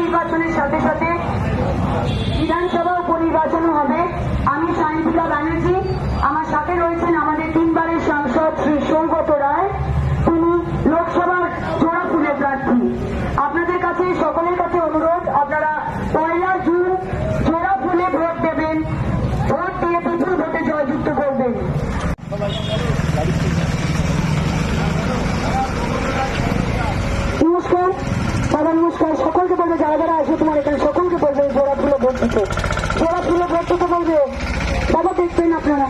নির্বাচনের সাথে সাথে বিধানসভা উপনির্বাচন হবে। আমি সায়ন্তিকা ব্যানার্জি আমার সাথে রয়েছেন আমাদের তিনবারের সাংসদ শ্রী সৌগত রায় তিনি লোকসভার জোড়া ফুলের প্রার্থী আপনাদের কাছে সকলের কাছে অনুরোধ আপনারা পয়লা জুন জোড়া ফুলে ভোট দেবেন ভোট দিয়ে বিপুল ভোটে জয়যুক্ত করবেন নমস্কার দাদা সকলকে বলবে, যারা যারা আসবে তোমার এখানে, সকলকে বলবে জোড়া ফুলে ভোট দিতে জোড়া ফুলে ভোট দিতে বলবে দাদা দেখবেন আপনারা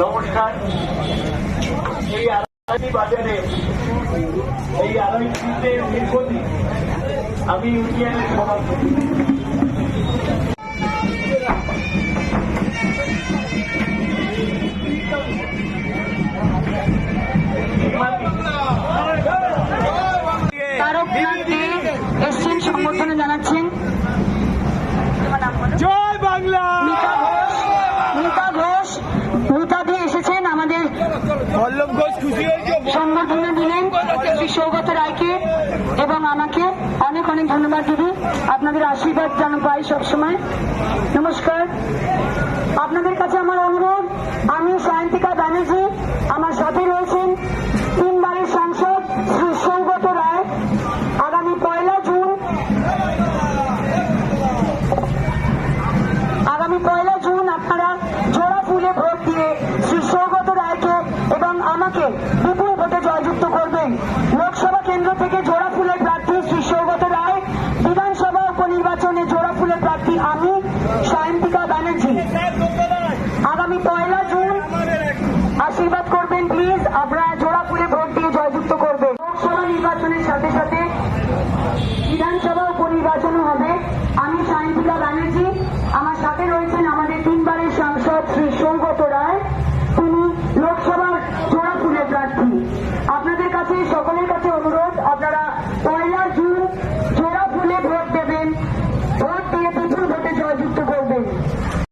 নমস্কার। এই আড়াই বাজারে, এই আড়াইটিতে আমি ইউনিয়নের সভাপতি। সম্বর্ধনা দিলেন সৌগত রায়কে এবং আমাকে অনেক অনেক ধন্যবাদ, দিদি। আপনাদের আশীর্বাদ যেন পাই সবসময়। নমস্কার। আপনাদের কাছে আমার অনুরোধ, আমি সায়ন্তিকা ব্যানার্জি মমতাকে বিপুল ভোটে জয়যুক্ত করবেন লোকসভা কেন্দ্র থেকে জোড়া ফুলের প্রার্থী শ্রী সৌগত রায়, বিধানসভা উপনির্বাচনে জোড়া ফুলের প্রার্থী আমি, সায়ন্তিকা ব্যানার্জি। আগামী পয়লা জুন আশীর্বাদ করবেন প্লিজ, আপনারা জোড়া ফুলে ভোট দিয়ে জয়যুক্ত করবেন। লোকসভা নির্বাচনের সাথে সাথে বিধানসভা উপনির্বাচনও হবে। আমি সায়ন্তিকা ব্যানার্জি, আমার সাথে রয়েছেন আমাদের তিনবারের সাংসদ শ্রী সৌগত